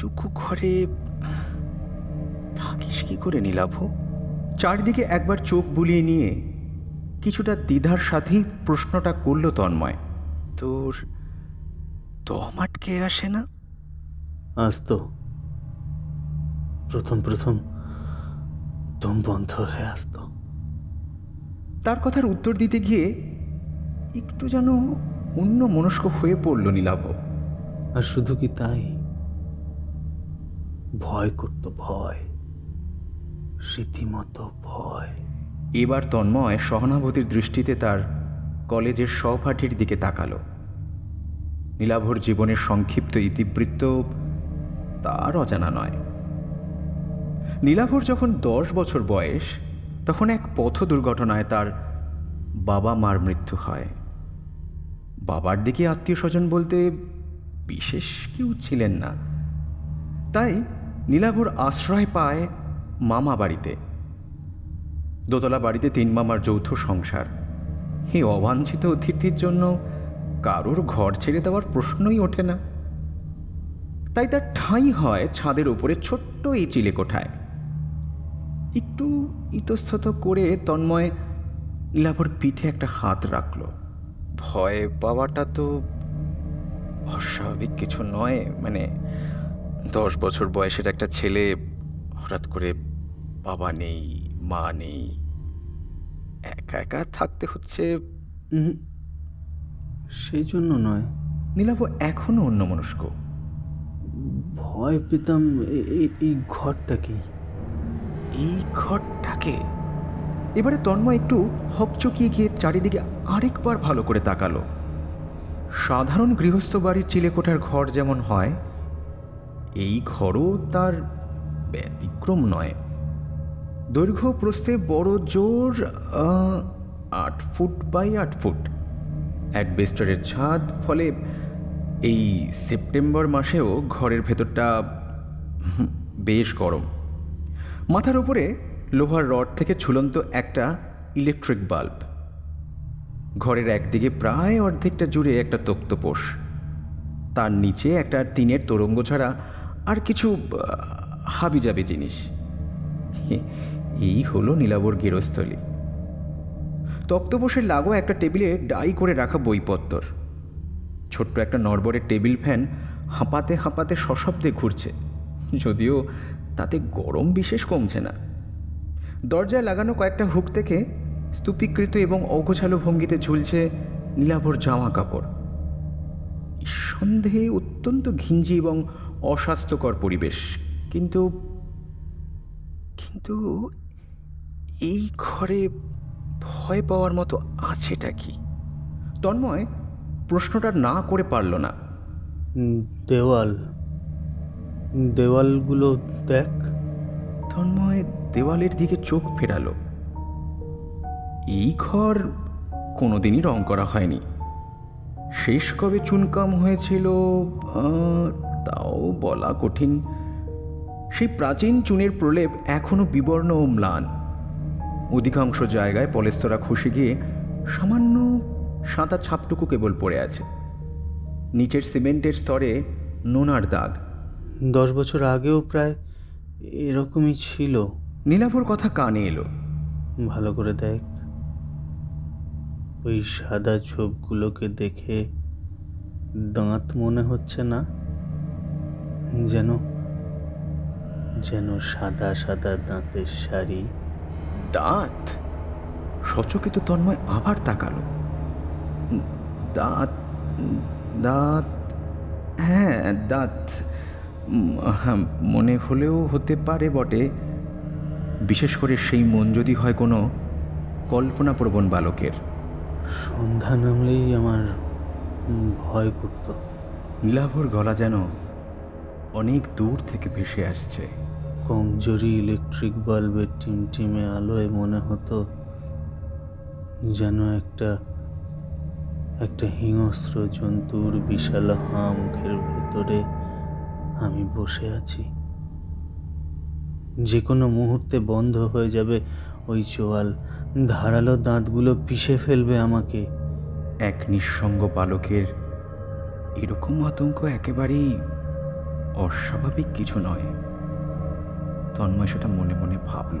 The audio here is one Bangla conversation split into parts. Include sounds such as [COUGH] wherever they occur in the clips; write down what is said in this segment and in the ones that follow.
এইটুকু ঘরে থাকিস কি করে নীলাভ? চারদিকে একবার চোখ বুলিয়ে নিয়ে কিছুটা দ্বিধার সাথেই প্রশ্নটা করল তন্ময়। তোর দম আটকে আসে না? আসতো প্রথম প্রথম দম বন্ধ হয়ে আসতো তার কথার উত্তর দিতে গিয়ে একটু যেন অন্য মনস্ক হয়ে পড়ল নীলাভ। আর শুধু কি তাই? ভয় করতো ভয়, রীতিমতো ভয়। এবার তন্ময় সহানুভূতির দৃষ্টিতে তার কলেজের সহপাঠীর দিকে তাকালো। নীলাভর জীবনের সংক্ষিপ্ত ইতিবৃত্ত তার অজানা নয়। নীলাভর যখন দশ বছর বয়স, তখন এক পথ দুর্ঘটনায় তার বাবা মার মৃত্যু হয়। বাবার দিকে আত্মীয় স্বজন বলতে বিশেষ কেউ ছিলেন না। তাই নীলাভর আশ্রয় পায় মামা বাড়িতে। দোতলা বাড়িতে তিন মামার যৌথ সংসার। এই অবাঞ্ছিত অতিথির জন্য কারোর ঘর ছেড়ে দেওয়ার প্রশ্নই ওঠে না। তাই তার ঠাঁই হয় ছাদের উপরে ছোট্ট এই চিলে কোঠায় একটু ইতস্তত করে তন্ময় নীলাভর পিঠে একটা হাত রাখল। ভয় পাওয়াটা তো অস্বাভাবিক কিছু নয় মানে দশ বছর বয়সের একটা ছেলে হঠাৎ করে বাবা নেই মা নেই একা একা থাকতে হচ্ছে। সেই জন্য নয়। নীলাভ এখনও অন্যমনস্ক। ভয় পেতাম এই ঘরটাকেই এই ঘরটাকে? এবারে তন্ময় একটু হকচকিয়ে গিয়ে চারিদিকে আরেকবার ভালো করে তাকালো। সাধারণ গৃহস্থ বাড়ির চিলেকোঠার ঘর যেমন হয় এই ঘরও তার ব্যতিক্রম নয়। দৈর্ঘ্য প্রস্থে বড় জোর আট ফুট বাই আট ফুট। অ্যাডবেস্টারের ছাদ, ফলে এই সেপ্টেম্বর মাসেও ঘরের ভেতরটা বেশ গরম। মাথার উপরে লোহার রড থেকে ঝুলন্ত একটা ইলেকট্রিক বাল্ব। ঘরের একদিকে প্রায় অর্ধেকটা জুড়ে একটা তক্তপোষ। তার নিচে একটা টিনের তোরঙ্গ ছাড়া আর কিছু আহ, হাবিজাবি জিনিস। এই হলো নীলাবর গেরস্থলী তক্তপোষের লাগো একটা টেবিলে ডাই করে রাখা বইপত্তর। ছোট্ট একটা নড়বড়ের টেবিল ফ্যান হাঁপাতে হাঁপাতে সশব্দে ঘুরছে যদিও তাতে গরম বিশেষ কমছে না। দরজায় লাগানো কয়েকটা হুক থেকে স্তূপীকৃত এবং অগোছালো ভঙ্গিতে ঝুলছে নীলাভর জামা কাপড় নিঃসন্দেহে অত্যন্ত ঘিঞ্জি এবং অস্বাস্থ্যকর পরিবেশ। কিন্তু কিন্তু এই ঘরে ভয় পাওয়ার মতো আছেটা কি? তন্ময় প্রশ্নটা না করে পারল না। দেওয়াল। দেওয়ালগুলো দেখ। তন্ময় দেওয়ালের দিকে চোখ ফেরালো। এই ঘর কোনোদিনই রং করা হয়নি। শেষ কবে চুনকাম হয়েছিল তাও বলা কঠিন। সেই প্রাচীন চুনের প্রলেপ এখনও বিবর্ণ ও ম্লান। অধিকাংশ জায়গায় পলেস্তরা খসে গিয়ে সামান্য সাদা ছাপটুকু কেবল পড়ে আছে। নিচের সিমেন্টের স্তরে নোনার দাগ। দশ বছর আগেও প্রায় এরকমই ছিল। নীলাভর কথা কানে এলো। ভালো করে দেখ। ওই সাদা ছোপগুলোকে দেখে দাঁত মনে হচ্ছে না? যেন যেন সাদা সাদা দাঁতের শাড়ি। দাঁত? সচকিত তন্ময় আবার তাকালো। দাঁত দাঁত হ্যাঁ দাঁত হ্যাঁ, মনে হলেও হতে পারে বটে। বিশেষ করে সেই মন যদি হয় কোনো কল্পনাপ্রবণ বালকের। সন্ধ্যা নামলেই আমার ভয় করত। নীলাভর গলা যেন অনেক দূর থেকে ভেসে আসছে। কমজোরি ইলেকট্রিক বাল্বের টিমটিমে আলোয় মনে হতো যেন একটা একটা হিংস্র জন্তুর বিশাল হা মুখের ভেতরে আমি বসে আছি। যে কোনো মুহূর্তে বন্ধ হয়ে যাবে ওই চোয়াল ধারালো দাঁতগুলো পিষে ফেলবে আমাকে। এক নিঃসঙ্গ বালকের এরকম আতঙ্ক একেবারেই অস্বাভাবিক কিছু নয়। তন্ময় সেটা মনে মনে ভাবল।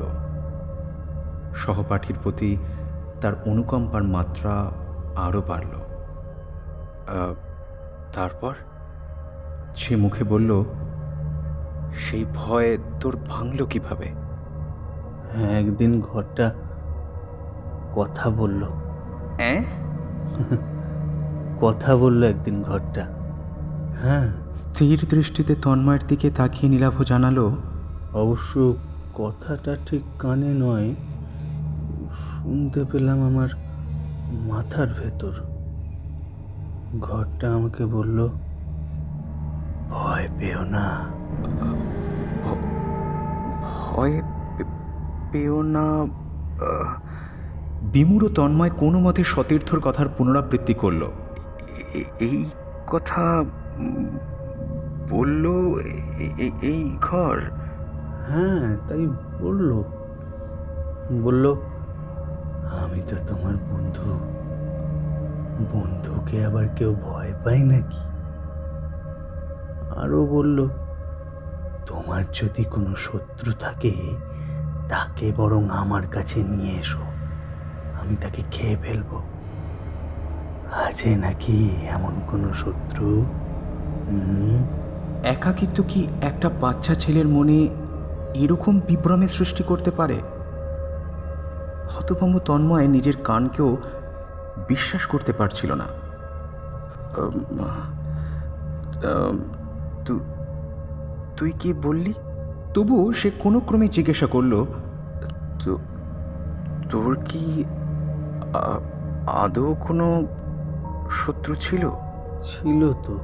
সহপাঠীর প্রতি তার অনুকম্পার মাত্রা আরও বাড়ল। তারপর? সে মুখে বলল সেই ভয় তোর ভাঙল কীভাবে? হ্যাঁ একদিন ঘরটা কথা বলল। হ্যাঁ [LAUGHS] কথা বলল একদিন ঘরটা। হ্যাঁ। স্থির দৃষ্টিতে তন্ময়ের দিকে তাকিয়ে নীলাভ জানালো অবশ্য কথাটা ঠিক কানে নয় শুনতে পেলাম আমার মাথার ভেতর। ঘরটা আমাকে বলল ভয় পেও না। ভয় পেও না বিমূঢ় তন্ময় কোনো মতে সতীর্থর কথার পুনরাবৃত্তি করল। এই কথা বলল এই ঘর? হ্যাঁ তাই বলল। বলল, আমি তো তোমার বন্ধু। বন্ধুকে আবার কেউ ভয় পায় নাকি? আরও বলল, তোমার যদি কোনো শত্রু থাকে, তাকে বরং আমার কাছে নিয়ে এসো। আমি তাকে খেয়ে ফেলব। আছে নাকি এমন কোনো শত্রু? হুম একাকিত্ব কি একটা বাচ্চা ছেলের মনে এরকম বিভ্রমের সৃষ্টি করতে পারে? হতভম্ব তন্ময় নিজের কানকেও বিশ্বাস করতে পারছিল না। তুই কি বললি? তবু সে কোনো ক্রমে জিজ্ঞাসা করল, তো, তোর কি আদৌ কোনো শত্রু ছিল? ছিল তো।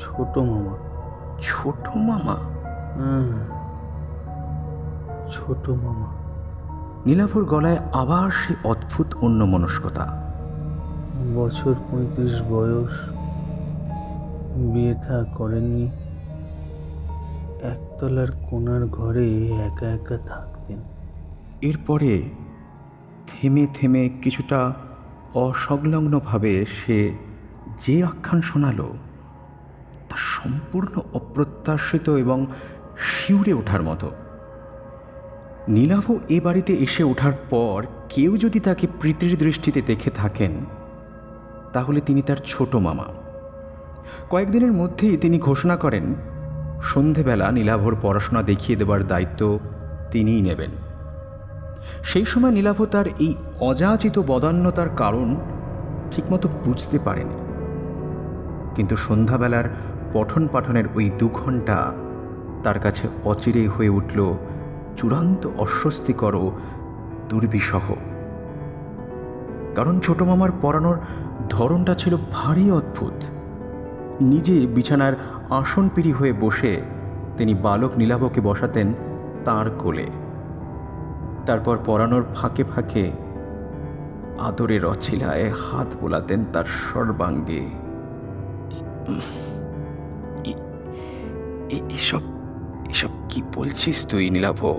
ছোট মামা। ছোট মামা? ছোট মামা। নীলাভর গলায় আবার সে অদ্ভুত অন্যমনস্কতা বছর পঁয়ত্রিশ বয়স। বিয়ে থা করেননি। একতলার কোনার ঘরে একা একা থাকতেন। এরপরে থেমে থেমে কিছুটা অসংলগ্নভাবে সে যে আখ্যান শোনালো সম্পূর্ণ অপ্রত্যাশিত এবং শিউরে ওঠার মতো। নীলাভ এ বাড়িতে এসে ওঠার পর কেউ যদি তাকে প্রীতির দৃষ্টিতে দেখে থাকেন, তাহলে তিনি তার ছোট মামা। কয়েকদিনের মধ্যেই তিনি ঘোষণা করেন, সন্ধেবেলা নীলাভর পড়াশোনা দেখিয়ে দেবার দায়িত্ব তিনিই নেবেন। সেই সময় নীলাভ তার এই অযাচিত বদান্যতার কারণ ঠিকমতো বুঝতে পারেনি। কিন্তু সন্ধ্যাবেলার পঠন পাঠনের ওই দু ঘণ্টা তার কাছে অচিরেই হয়ে উঠল চূড়ান্ত অস্বস্তিকর দুর্বিষহ। কারণ ছোট মামার পড়ানোর ধরনটা ছিল ভারী অদ্ভুত। নিজে বিছানার আসন পিড়ি হয়ে বসে তিনি বালক নীলাভকে বসাতেন তার কোলে। তারপর পড়ানোর ফাঁকে ফাঁকে আদরের অছিলায় হাত বোলাতেন তার সর্বাঙ্গে। এসব এসব কি বলছিস তুই নীলাভ?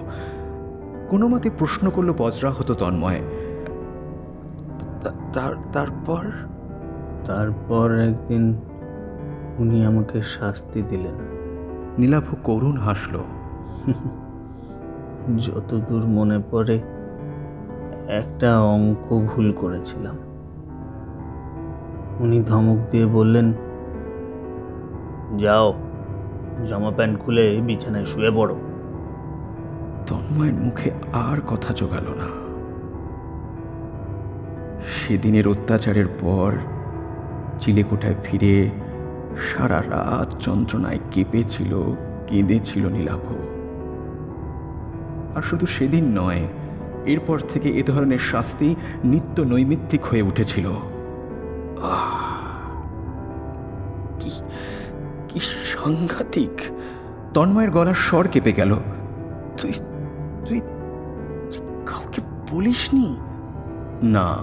কোনো মতে প্রশ্ন করল বজ্রাহত তন্ময়। তার তারপর? তারপর একদিন উনি আমাকে শাস্তি দিলেন। নীলাভ করুণ হাসল। [LAUGHS] যতদূর মনে পড়ে একটা অঙ্ক ভুল করেছিলাম। উনি ধমক দিয়ে বললেন যাও। জামা প্যান্ট খুলে বিছানায় শুয়ে পড়ো। তন্ময়ের মুখে আর কথা জোগাল না। সেদিনের অত্যাচারের পর চিলেকোঠায় ফিরে সারা রাত যন্ত্রণায় কেঁপেছিল, কেঁদেছিল নীলাভ। আর শুধু সেদিন নয়, এরপর থেকে এ ধরনের শাস্তি নিত্য নৈমিত্তিক হয়ে উঠেছিল। কি সাংঘাতিক। তন্ময়ের গলার স্বর কেঁপে গেল। তুই তুই কাউকে বলিসনি? না।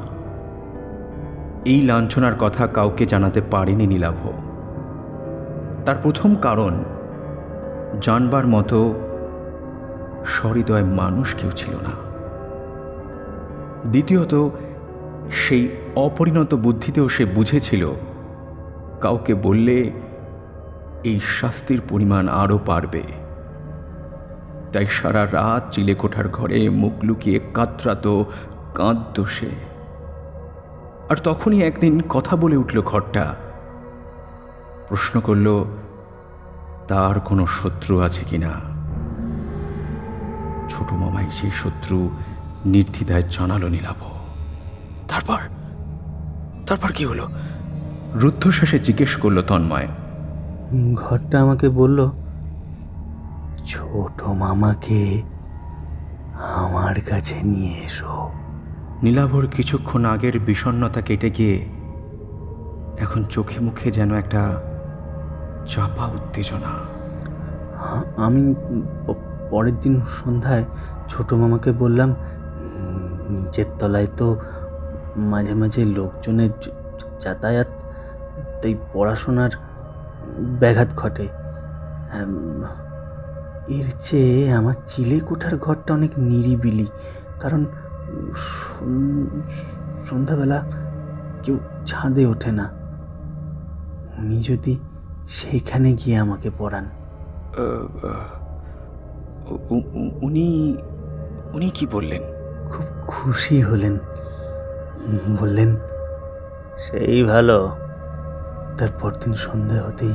এই লাঞ্ছনার কথা কাউকে জানাতে পারেনি নীলাভ। তার প্রথম কারণ, জানবার মতো সহৃদয় মানুষ কেউ ছিল না। দ্বিতীয়ত, সেই অপরিণত বুদ্ধিতেও সে বুঝেছিল, কাউকে বললে এই শাস্তির পরিমাণ আরও বাড়বে। তাই সারা রাত চিলেকোঠার ঘরে মুখ লুকিয়ে কাতরাতো কাঁদত সে। আর তখনই একদিন কথা বলে উঠল ঘরটা। প্রশ্ন করল তার কোনো শত্রু আছে কিনা ছোট মামাই সেই শত্রু নির্দ্বিধায় জানালো নীলাভ। তারপর? তারপর কি হলো? রুদ্ধশ্বাসে জিজ্ঞেস করল তন্ময় ঘরটা আমাকে বলল ছোট মামাকে আমার কাছে নিয়ে এসো। নীলাভর কিছুক্ষণ আগের বিষণ্ণতা কেটে গিয়ে এখন চোখে মুখে যেন একটা চাপা উত্তেজনা। আমি পরের দিন সন্ধ্যায় ছোট মামাকে বললাম নিচের তলায় তো মাঝে মাঝে লোকজনের যাতায়াত তাই পড়াশোনার ব্যাঘাত ঘটে। এর চেয়ে আমার চিলে কোঠার ঘরটা অনেক নিরিবিলি। কারণ সন্ধ্যাবেলা কেউ ছাদে ওঠে না। উনি যদি সেইখানে গিয়ে আমাকে পড়ান। উনি উনি কি বললেন? খুব খুশি হলেন। বললেন সেই ভালো। তারপর দিন সন্ধ্যা হতেই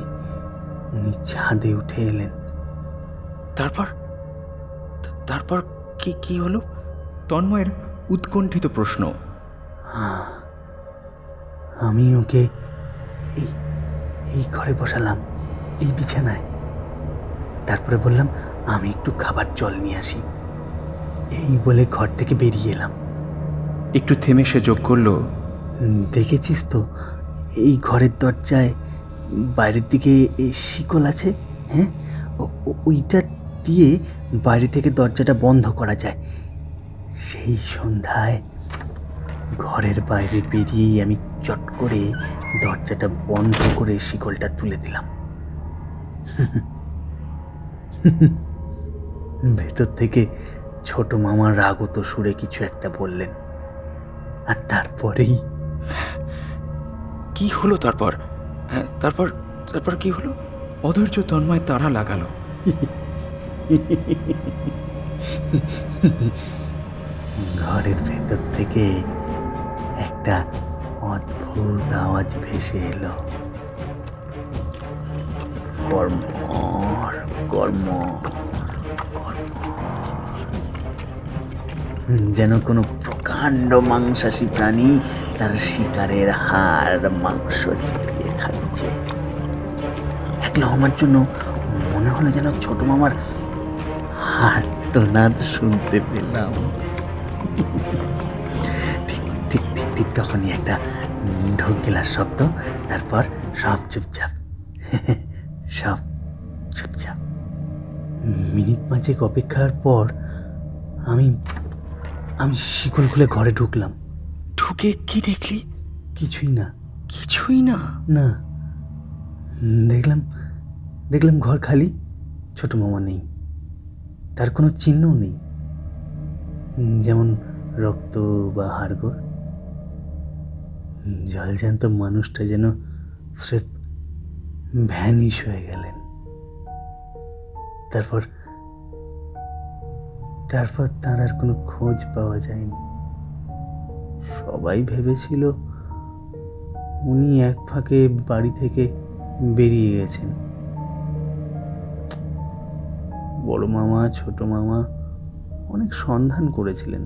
উনি ছাদে উঠে এলেন। তারপর? তারপর কি কি হলো? তন্ময়ের উৎকণ্ঠিত প্রশ্ন। আমি ওকে এই এই ঘরে বসালাম এই বিছানায়। তারপরে বললাম আমি একটু খাবার জল নিয়ে আসি। এই বলে ঘর থেকে বেরিয়ে এলাম। একটু থেমে সে যোগ করল। দেখেছিস তো এই ঘরের দরজায় বাইরের দিকে শিকল আছে হ্যাঁ? ওইটা দিয়ে বাইরে থেকে দরজাটা বন্ধ করা যায়। সেই সন্ধ্যায় ঘরের বাইরে বেরিয়েই আমি চট করে দরজাটা বন্ধ করে শিকলটা তুলে দিলাম। [LAUGHS] ভেতর থেকে ছোট মামার রাগত সুরে কিছু একটা বললেন। আর তারপরেই কি হলো তারপর? হ্যাঁ তারপর তারপর কি হলো? অধৈর্য তন্ময় তারা লাগালো। ঘরের ভেতর থেকে একটা অদ্ভুত আওয়াজ ভেসে এলো। কর্মর কর্ম যেন কোনো প্রকাণ্ড মাংসাশী প্রাণী তার শিকারের হাড় মাংস চিপিয়ে খাচ্ছে। এক লহমার জন্য মনে হলো যেন ছোট মামার হার্তনাদ শুনতে পেলাম। ঠিক ঠিক ঠিক ঠিক তখনই একটা ঢোক গেলার শব্দ, তারপর সব চুপচাপ সব চুপচাপ। মিনিট পাঁচেক অপেক্ষার পর আমি আমি শিকল খুলে ঘরে ঢুকলাম। ঢুকে কি দেখলি? কিছুই না। কিছুই না? না। দেখলাম দেখলাম ঘর খালি ছোট মামা নেই। তার কোনো চিহ্নও নেই। যেমন রক্ত বা হাড়গোড়। হুম, জলজ্যান্ত মানুষটা যেন স্রেফ ভ্যানিশ হয়ে গেলেন। তারপর তারপর তার আর কোনো খোঁজ পাওয়া যায়নি। সবাই ভেবেছিল উনি এক ফাঁকে বাড়ি থেকে বেরিয়ে গেছেন। বড় মামা, ছোট মামা অনেক সন্ধান করেছিলেন।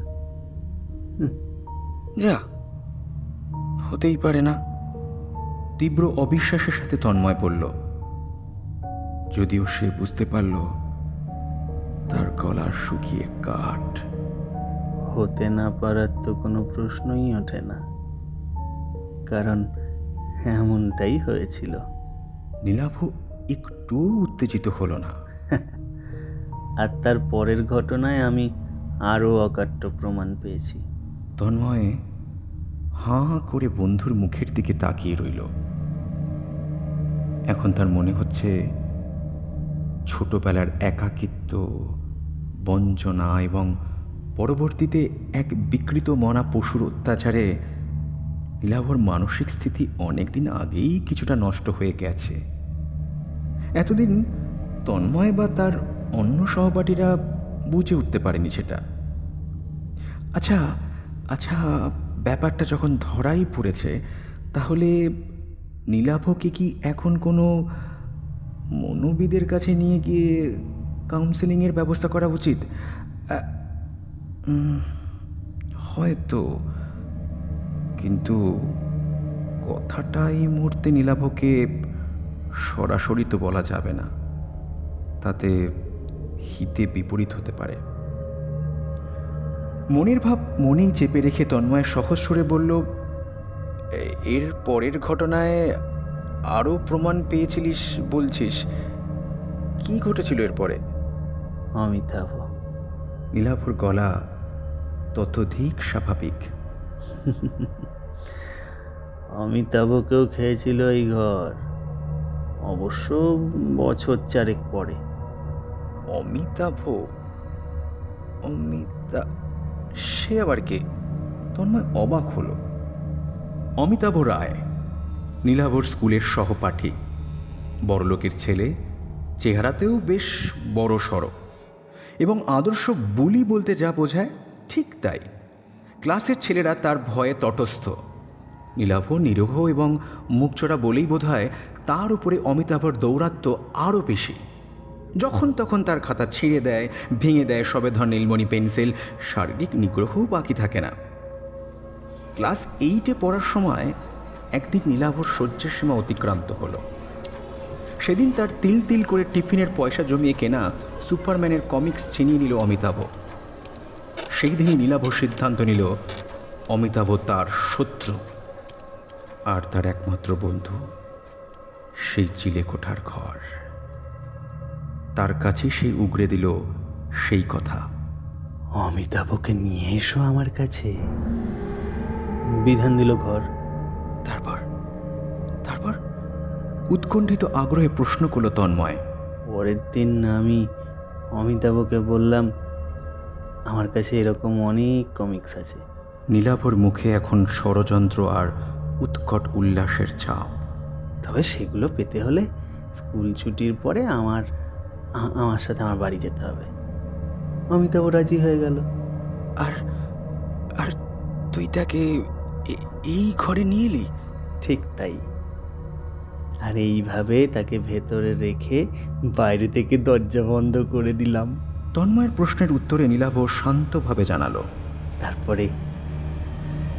যা, হতেই পারে না। তীব্র অবিশ্বাসের সাথে তন্ময় বলল যদিও সে বুঝতে পারল, তার গলার শুকিয়ে কাঠ হতে না পারার তো কোনো প্রশ্নই ওঠে না। কারণ এমনটাই হয়েছিল। নীলাভ একটু উত্তেজিত হলো না। [LAUGHS] আর তার পরের ঘটনায় আমি আরও অকাট্য প্রমাণ পেয়েছি। তন্ময় হাঁ হাঁ করে বন্ধুর মুখের দিকে তাকিয়ে রইল। এখন তার মনে হচ্ছে ছোটবেলার একাকিত্ব বঞ্চনা এবং পরবর্তীতে এক বিকৃত মনা পশুর অত্যাচারে নীলাভর মানসিক স্থিতি অনেকদিন আগেই কিছুটা নষ্ট হয়ে গেছে। এতদিন তন্ময় বা তার অন্য সহপাঠীরা বুঝে উঠতে পারেনি সেটা। আচ্ছা আচ্ছা ব্যাপারটা যখন ধরাই পড়েছে, তাহলে নীলাভকে কি এখন কোনো মনোবিদের কাছে নিয়ে গিয়ে কাউন্সেলিংয়ের ব্যবস্থা করা উচিত? হয়তো। কিন্তু কথাটা এই মুহূর্তে নীলাভকে সরাসরি তো বলা যাবে না। তাতে হিতে বিপরীত হতে পারে। মনের ভাব মনেই চেপে রেখে তন্ময় সহজ সুরে বলল এর পরের ঘটনায় আরও প্রমাণ পেয়েছিলিস বলছিস। কি ঘটেছিল এরপরে? অমিতাভ। নীলাভর গলা ততোধিক স্বাভাবিক। [LAUGHS] অমিতাভকেও খেয়েছিল এই ঘর। অবশ্য বছর চারেক পরে। অমিতাভ অমিতা সে আবার কে? তন্ময় অবাক হলো। অমিতাভ রায় নীলাভর স্কুলের সহপাঠী। বড়লোকের ছেলে চেহারাতেও বেশ বড় সড়ো এবং আদর্শ বুলি বলতে যা বোঝায় ঠিক তাই। ক্লাসের ছেলেরা তার ভয়ে তটস্থ। নীলাভ নিরহ এবং মুখচোরা বলেই বোধহয় তার উপরে অমিতাভর দৌরাত্ম্য আরও বেশি। যখন তখন তার খাতা ছিঁড়ে দেয়, ভেঙে দেয় সবেধর নীলমণি পেন্সিল, শারীরিক নিগ্রহও বাকি থাকে না। ক্লাস এইটে পড়ার সময় একদিন নীলাভর সহ্যের সীমা অতিক্রান্ত হলো। সেদিন তার তিল তিল করে টিফিনের পয়সা জমিয়ে কেনা সুপারম্যানের কমিক্স ছিনিয়ে নিল অমিতাভ। সেই দিনই নীলাভ সিদ্ধান্ত নিল অমিতাভ তার শত্রু আর তার একমাত্র বন্ধু সেই চিলে কোঠার ঘর। তার কাছে সে উগরে দিল সেই কথা। অমিতাভকে নিয়ে এসো আমার কাছে। বিধান দিল ঘর। তারপর? তারপর? উৎকণ্ঠিত আগ্রহে প্রশ্ন করল তন্ময়। পরের দিন আমি অমিতাভকে বললাম আমার কাছে এরকম অনেক কমিক্স আছে। নীলাভর মুখে এখন ষড়যন্ত্র আর উৎকট উল্লাসের ছাপ। তবে সেগুলো পেতে হলে স্কুল ছুটির পরে আমার আমার সাথে আমার বাড়ি যেতে হবে। অমিতাভ রাজি হয়ে গেল। আর আর তুই তাকে এই ঘরে নিয়ে এলি? ঠিক তাই। আর এইভাবে তাকে ভেতরে রেখে বাইরে থেকে দরজা বন্ধ করে দিলাম। তন্ময়ের প্রশ্নের উত্তরে নীলাভ শান্তভাবে জানালো। তারপরে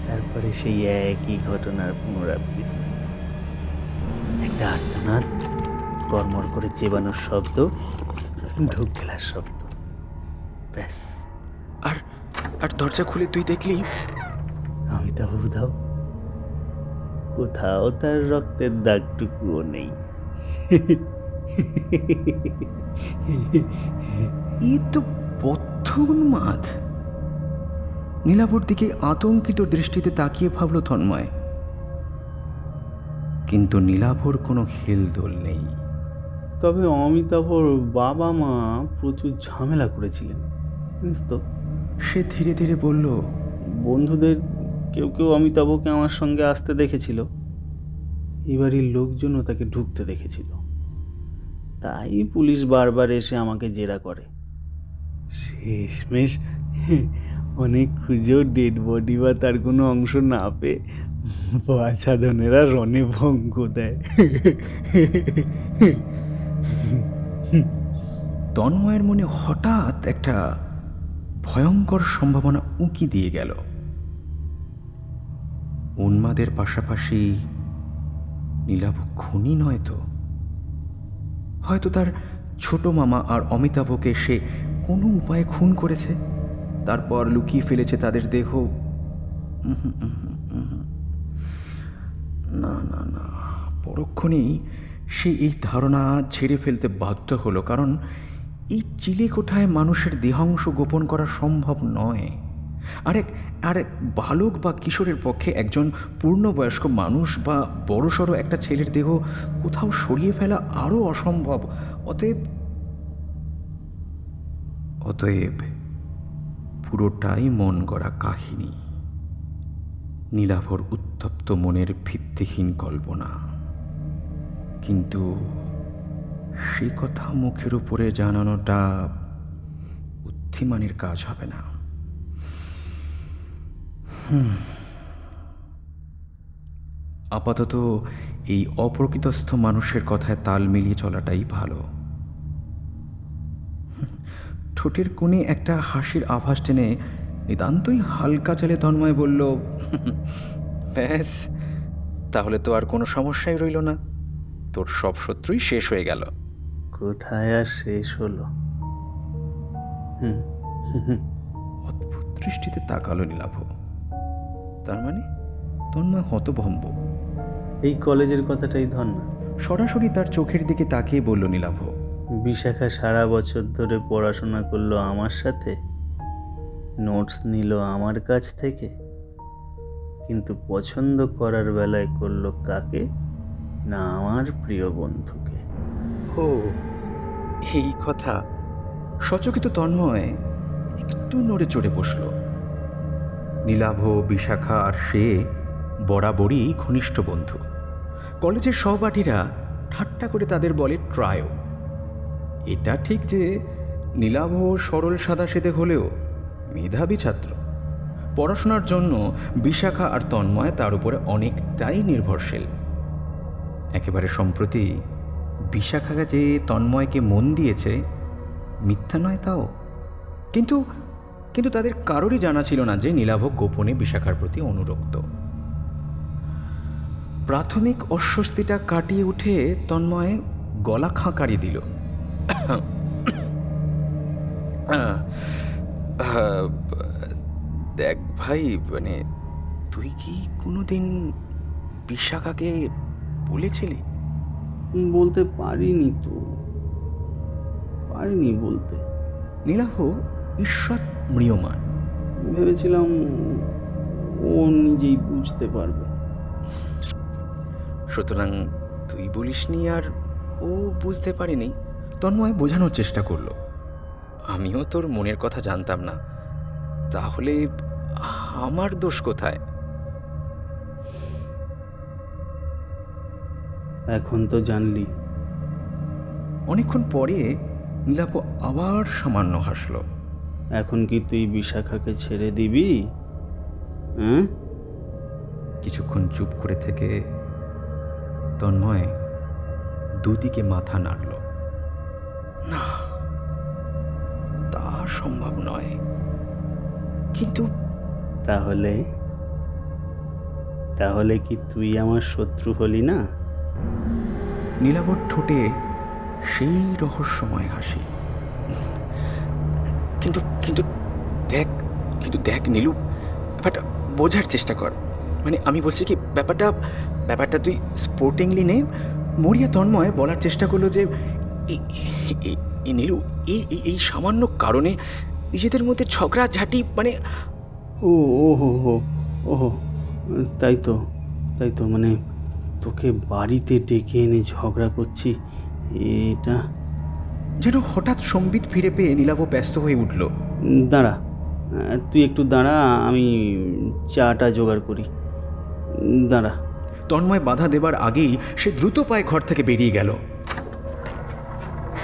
তারপরে সেই একই ঘটনার পুনরাবৃত্তি। একটা আর্তনাদ কর্মর করে চেবানোর শব্দ ঢুক গেলার শব্দ। ব্যাস। আর আর দরজা খুলে তুই দেখলি? অমিতাভ উধাও কোথাও তার রক্তের দাগটুকুও নেই। [LAUGHS] এ তো বদ্ধ উন্মাদ নীলাভর দিকে আতঙ্কিত দৃষ্টিতে তাকিয়ে ভাবল তন্ময়। কিন্তু নীলাভর কোনো হেলদোল নেই। তবে অমিতাভর বাবা মা প্রচুর ঝামেলা করেছিলেন জানিস তো। সে ধীরে ধীরে বলল বন্ধুদের কেউ কেউ অমিতাভকে আমার সঙ্গে আসতে দেখেছিল। এবারের লোকজনও তাকে ঢুকতে দেখেছিল। তাই পুলিশ বারবার এসে আমাকে জেরা করে। শেষমেশ অনেক খুঁজেও ডেড বডি বা তার কোনো অংশ না পেয়ে বাছাধনেরা রনে ভঙ্গ দেয়। তন্ময়ের মনে হঠাৎ একটা ভয়ঙ্কর সম্ভাবনা উঁকি দিয়ে গেল। উন্মাদের পাশাপাশি নীলাভ খুনি নয় তো? হয়তো তার ছোট মামা আর অমিতাভকে সে কোনো উপায়ে খুন করেছে? তারপর লুকিয়ে ফেলেছে তাদের দেহ। না না না পরক্ষণেই সে এই ধারণা ছেড়ে ফেলতে বাধ্য হলো, কারণ এই চিলে কোঠায় মানুষের দেহাংশ গোপন করা সম্ভব নয়। আরেক আরেক বালক বা কিশোরের পক্ষে একজন পূর্ণবয়স্ক মানুষ বা বড়সড় একটা ছেলের দেহ কোথাও সরিয়ে ফেলা আরও অসম্ভব। অতএব অতএব পুরোটাই মন গড়া কাহিনী। নীলাভর উত্তপ্ত মনের ভিত্তিহীন কল্পনা। কিন্তু সে কথা মুখের উপরে জানানোটা বুদ্ধিমানের কাজ হবে না। আপাতত এই অপ্রকৃতস্থ মানুষের কথায় তাল মিলিয়ে চলাটাই ভালো। ঠোঁটের কোণে একটা হাসির আভাস টেনে নিতান্তই হালকা চালে তন্ময় বলল ব্যাস তাহলে তো আর কোনো সমস্যাই রইল না। তোর সব শত্রুই শেষ হয়ে গেল। কোথায় আর শেষ হলো? অদ্ভুত দৃষ্টিতে তাকালো নীলাভ। তার মানে তন্ময় হতভম্ব। এই কলেজের কথাটাই ধর না সরাসরি তার চোখের দিকে তাকিয়ে বলল নীলাভ। বিশাখা সারা বছর ধরে পড়াশোনা করল আমার সাথে। নোটস নিল আমার কাছ থেকে। কিন্তু পছন্দ করার বেলায় করল কাকে? না আমার প্রিয় বন্ধুকে। ও, এই কথা সচকিত তন্ময় একটু নড়ে চড়ে বসল। নীলাভ, বিশাখা আর সে বরাবরই ঘনিষ্ঠ বন্ধু। কলেজের সহপাঠীরা ঠাট্টা করে তাদের বলে ট্রায়ো এটা ঠিক যে নীলাভ সরল সাদা সেদে হলেও মেধাবী ছাত্র। পড়াশোনার জন্য বিশাখা আর তন্ময় তার উপরে অনেকটাই নির্ভরশীল। একেবারে সম্প্রতি বিশাখা যে তন্ময়কে মন দিয়েছে, মিথ্যা নয় তাও। কিন্তু কিন্তু তাদের কারোরই জানা ছিল না যে নীলাভ গোপনে বিশাখার প্রতি অনুরক্ত। প্রাথমিক অস্বস্তিটা কাটিয়ে উঠে তন্ময় গলা খাঁকারি দিল। দেখ ভাই মানে তুই কি কোনোদিন বিশাখাকে বলেছিলি? বলতে পারিনি তো। পারিনি বলতে। নীলাভ ঈষৎ ম্রিয়মান। ভেবেছিলাম ও নিজেই বুঝতে পারবে। সুতরাং তুই বলিসনি আর ও বুঝতে পারেনি। তন্ময় বোঝানোর চেষ্টা করল। আমিও তোর মনের কথা জানতাম না। তাহলে আমার দোষ কোথায়? এখন তো জানলি। অনেকক্ষণ পরে নীলাভ আবার সামান্য হাসল। এখন কি তুই বিশাখাকে ছেড়ে দিবি? হ্যাঁ? কিছুক্ষণ চুপ করে থেকে তন্ময় দুদিকে মাথা নাড়ল। সম্ভব নয়। কিন্তু তাহলে? তাহলে কি তুই আমার শত্রু হলি না? নীলাবর ঠোঁটে সেই রহস্যময় হাসি। কিন্তু কিন্তু দেখ কিন্তু দেখ নীলু ব্যাপারটা বোঝার চেষ্টা কর। মানে আমি বলছি কি ব্যাপারটা ব্যাপারটা তুই স্পোর্টিংলি নে। মরিয়া তন্ময় বলার চেষ্টা করল যে নীলু। এই এই- এই সামান্য কারণে নিজেদের মধ্যে ঝগড়া ঝাঁটি মানে ও ও হো হো ও হো, তাই তো তাই তো মানে তোকে বাড়িতে ডেকে এনে ঝগড়া করছি এটা যেন হঠাৎ সম্বিত ফিরে পেয়ে নীলাভ ব্যস্ত হয়ে উঠল। দাঁড়া তুই একটু দাঁড়া আমি চাটা জোগাড় করি। দাঁড়া। তন্ময় বাধা দেবার আগেই সে দ্রুত পায়ে ঘর থেকে বেরিয়ে গেল।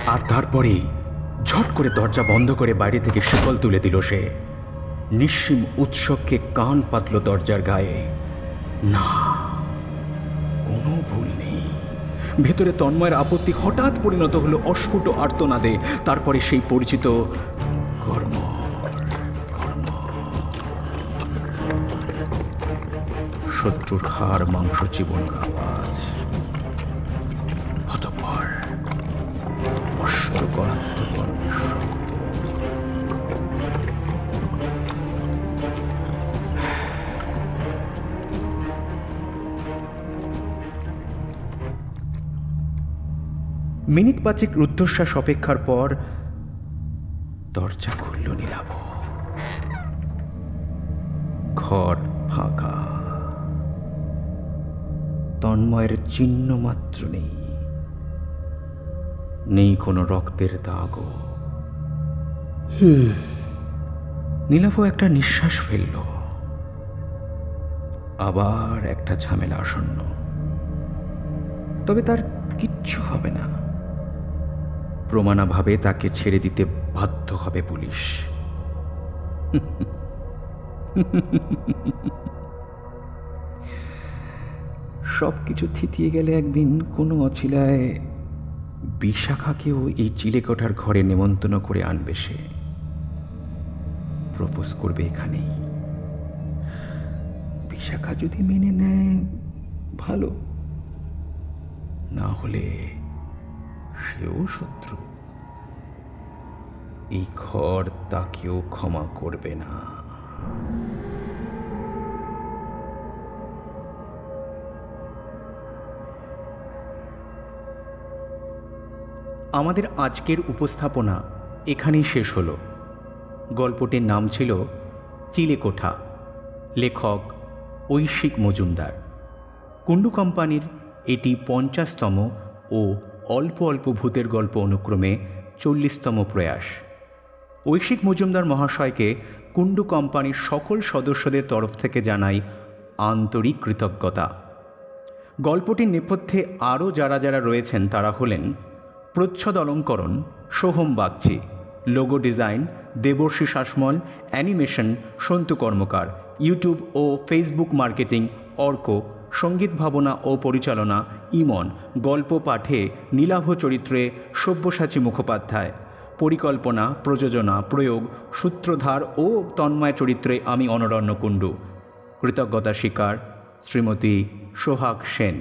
আর তারপরেই ঝট করে দরজা বন্ধ করে বাইরে থেকে শিকল তুলে দিল সে। নিঃসীম উৎসবকে কান পাতল দরজার গায়ে। না, কোনো ভুল নেই। ভেতরে তন্ময়ের আপত্তি হঠাৎ পরিণত হলো অস্ফুট আর্তনাদে। তারপরে সেই পরিচিত কর্ম শত্রুর হাড় মাংস চিবনের আওয়াজ। মিনিট পাঁচেক রুদ্ধশ্বাস অপেক্ষার পর দরজা খুলল নীলাভ। ঘর ফাঁকা। তন্ময়ের চিহ্ন মাত্র নেই। নেই কোনো রক্তের দাগও নীলাভ একটা নিঃশ্বাস ফেলল। আবার একটা ঝামেলা আসন্ন। তবে তার কিচ্ছু হবে না। প্রমাণাভাবে তাকে ছেড়ে দিতে বাধ্য হবে পুলিশ। সব কিছু থিতিয়ে গেলে একদিন কোনো অছিলায় বিশাখাকেও এই চিলেকোঠার ঘরে নেমন্তন্ন করে আনবে সে। প্রপোজ করবে এখানেই। বিশাখা যদি মেনে নেয়, ভালো। না হলে সেও শত্রু। এই ঘর তাকেও ক্ষমা করবে না। আমাদের আজকের উপস্থাপনা এখানেই শেষ হলো। গল্পটির নাম ছিল চিলেকোঠা। লেখক ঐশিক মজুমদার। কুণ্ডু কোম্পানির এটি পঞ্চাশতম ও অল্প অল্প ভূতের গল্প অনুক্রমে চল্লিশতম প্রয়াস। ঐশিক মজুমদার মহাশয়কে কুণ্ডু কোম্পানির সকল সদস্যদের তরফ থেকে জানাই আন্তরিক কৃতজ্ঞতা। গল্পটির নেপথ্যে আরও যারা যারা রয়েছেন তারা হলেন প্রচ্ছদ অলঙ্করণ, Soham Bagchi, logo design, Debarshi Sasmal, animation, Santu Karmakar, YouTube ও ফেসবুক মার্কেটিং, অর্ক সংগীত ভাবনা ও পরিচালনা ইমন, গল্প পাঠে নীলাভ চরিত্রে সব্যসাচী মুখোপাধ্যায়। পরিকল্পনা, প্রযোজনা, প্রয়োগ, সূত্রধার ও তন্ময় চরিত্রে আমি অনরণ্য কুণ্ডু। কৃতজ্ঞতা শিকার শ্রীমতী সোহাগ সেন।